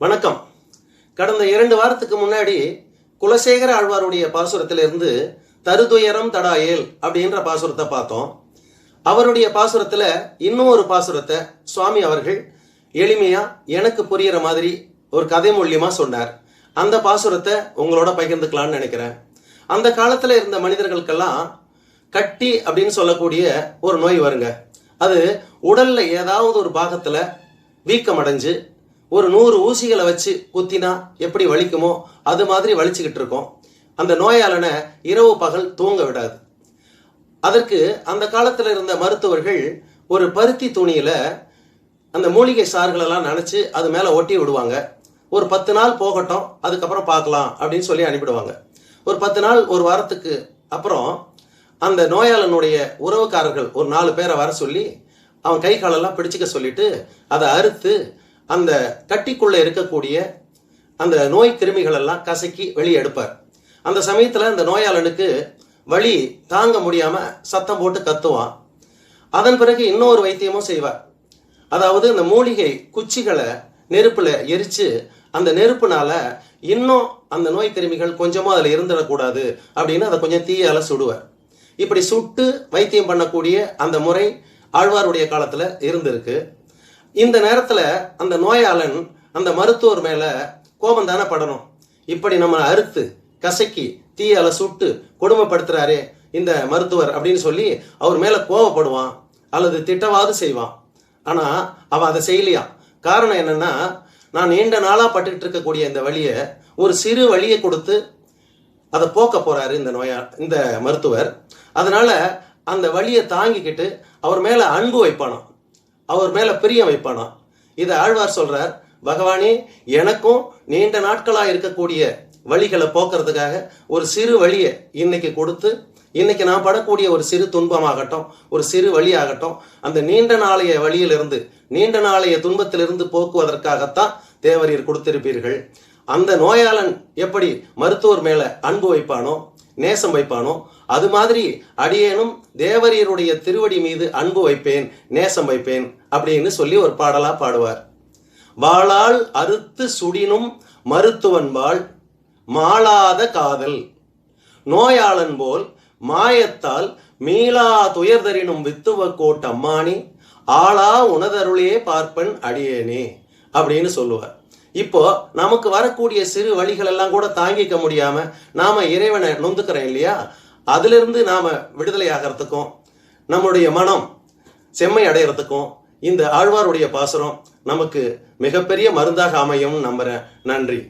வணக்கம். கடந்த இரண்டு வாரத்துக்கு முன்னாடி குலசேகர ஆழ்வாருடைய பாசுரத்திலிருந்து தருதுயரம் தடாயேல் அப்படின்ற பாசுரத்தை பார்த்தோம். அவருடைய பாசுரத்தில் இன்னும் ஒரு பாசுரத்தை சுவாமி அவர்கள் எளிமையாக எனக்கு புரியிற மாதிரி ஒரு கதை மூலியமாக சொன்னார். அந்த பாசுரத்தை உங்களோட பகிர்ந்துக்கலாம்னு நினைக்கிறேன். அந்த காலத்தில் இருந்த மனிதர்களுக்கெல்லாம் கட்டி அப்படின்னு சொல்லக்கூடிய ஒரு நோய் வருங்க. அது உடலில் ஏதாவது ஒரு பாகத்தில் வீக்கம் அடைஞ்சு ஒரு நூறு ஊசிகளை வச்சு குத்தினா எப்படி வலிக்குமோ அது மாதிரி வலிச்சுக்கிட்டு இருக்கும். அந்த நோயாளனை இரவு பகல் தூங்க விடாது. அதற்கு அந்த காலத்தில் இருந்த மருத்துவர்கள் ஒரு பருத்தி துணியில அந்த மூலிகை சாறுகளெல்லாம் நினச்சி அது மேலே ஒட்டி விடுவாங்க. ஒரு பத்து நாள் போகட்டும் அதுக்கப்புறம் பார்க்கலாம் அப்படின்னு சொல்லி அனுப்பிடுவாங்க. ஒரு பத்து நாள் ஒரு வாரத்துக்கு அப்புறம் அந்த நோயாளனுடைய உறவுக்காரர்கள் ஒரு நாலு பேரை வர சொல்லி அவன் கை காலெல்லாம் பிடிச்சிக்க சொல்லிட்டு அதை அறுத்து அந்த கட்டிக்குள்ளே இருக்கக்கூடிய அந்த நோய் கிருமிகள் எல்லாம் கசக்கி வெளியே எடுப்பார். அந்த சமயத்தில் அந்த நோயாளனுக்கு வலி தாங்க முடியாம சத்தம் போட்டு கத்துவான். அதன் பிறகு இன்னொரு வைத்தியமும் செய்வார். அதாவது இந்த மூலிகை குச்சிகளை நெருப்புல எரிச்சு அந்த நெருப்புனால இன்னும் அந்த நோய் கிருமிகள் கொஞ்சமும் அதில் இருந்துடக்கூடாது அப்படின்னு அதை கொஞ்சம் தீயால சுடுவார். இப்படி சுட்டு வைத்தியம் பண்ணக்கூடிய அந்த முறை ஆழ்வாருடைய காலத்துல இருந்திருக்கு. இந்த நேரத்தில் அந்த நோயாளன் அந்த மருத்துவர் மேலே கோபம் தானே படணும்? இப்படி நம்ம அறுத்து கசக்கி தீயால சுட்டு கொடுமைப்படுத்துறாரே இந்த மருத்துவர் அப்படின்னு சொல்லி அவர் மேலே கோவப்படுவான் அல்லது திட்டவாது செய்வான். ஆனால் அவன் அதை செய்யலையா? காரணம் என்னன்னா நான் நீண்ட நாளாக பட்டுக்கிட்டு இருக்கக்கூடிய இந்த வழியை ஒரு சிறு வழியை கொடுத்து அதை போக்க போகிறாரு இந்த நோயா இந்த மருத்துவர். அதனால் அந்த வழியை தாங்கிக்கிட்டு அவர் மேலே அன்பு வைப்பானாம். அவர் மேல பிரியம் வைப்பானா? இதை ஆழ்வார் சொல்றார் பகவானே எனக்கும் நீண்ட நாட்களா இருக்கக்கூடிய வழிகளை போக்குறதுக்காக ஒரு சிறு வழியை இன்னைக்கு கொடுத்து இன்னைக்கு நான் படக்கூடிய ஒரு சிறு துன்பமாகட்டும் ஒரு சிறு வழியாகட்டும் அந்த நீண்ட நாளைய வழியிலிருந்து நீண்ட நாளைய துன்பத்திலிருந்து போக்குவதற்காகத்தான் தேவரீர் கொடுத்திருப்பீர்கள். அந்த நோயாளன் எப்படி மருத்துவர் மேல அன்பு வைப்பானோ நேசம் வைப்பானோ? அது மாதிரி அடியேனும் தேவரியருடைய திருவடி மீது அன்பு வைப்பேன் நேசம் வைப்பேன் அப்படின்னு சொல்லி ஒரு பாடலா பாடுவார். வாளால் அறுத்து சுடினும் மருத்துவன் வாழ் மாளாத காதல். நோயாளன் போல் மாயத்தால் மீளா துயர்தரினும் வித்துவ கோட்டம்மானி ஆளா உணதருளே பார்ப்பன் அடியேனே அப்படின்னு சொல்லுவார். இப்போ நமக்கு வரக்கூடிய சிறு வழிகள் எல்லாம் கூட தாங்கிக்க முடியாம நாம இறைவனை நொந்துக்கிறோம் இல்லையா? அதிலிருந்து நாம விடுதலை ஆகிறதுக்கும் நம்முடைய மனம் செம்மை அடைகிறதுக்கும் இந்த ஆழ்வாருடைய பாசுரம் நமக்கு மிகப்பெரிய மருந்தாக அமையும் நம்புறேன். நன்றி.